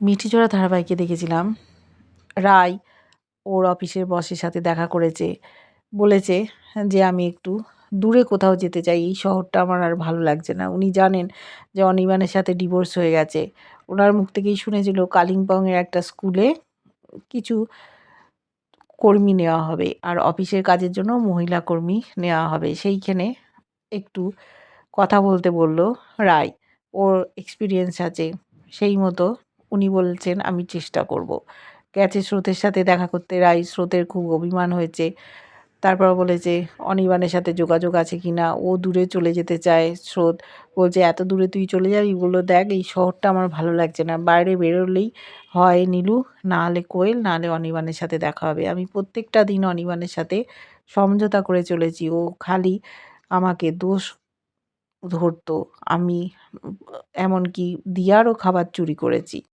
মিঠিজোড়া ধারাবাহিকে দেখেছিলাম। রায়, ওর অফিসের বসের সাথে দেখা করেছে। বলেছে যে, আমি একটু দূরে কোথাও যেতে চাই। এই শহরটা আমার আর ভালো লাগছে না। উনি জানেন যে অনির্বাণের সাথে ডিভোর্স হয়ে গেছে। ওনার মুখ থেকেই শুনেছিল, কালিম্পংয়ের একটা স্কুলে কিছু কর্মী নেওয়া হবে আর অফিসের কাজের জন্য মহিলা কর্মী নেওয়া হবে। সেইখানে একটু কথা বলতে বলল রায়। ওর এক্সপিরিয়েন্স আছে সেই মতো উনি বলছেন, আমি চেষ্টা করব। গেছে স্রোতের সাথে দেখা করতে, রাই স্রোতের খুব অভিমান হয়েছে। তারপর বলেছে অনির্বাণের সাথে যোগাযোগ আছে কি না? ও দূরে চলে যেতে চায় স্রোত। বলছে, এত দূরে তুই চলে যাবি? বলল, দেখ, এই শহরটা আমার ভালো লাগছে না। বাইরে বেরোলেই হয় নীলু, না হলে কোয়েল, না হলে অনির্বাণের সাথে দেখা হবে। আমি প্রত্যেকটা দিন অনির্বাণের সাথে সমঝোতা করে চলেছি। ও খালি আমাকে দোষ ধরতো। আমি এমনকি দিয়ারও খাবার চুরি করেছি।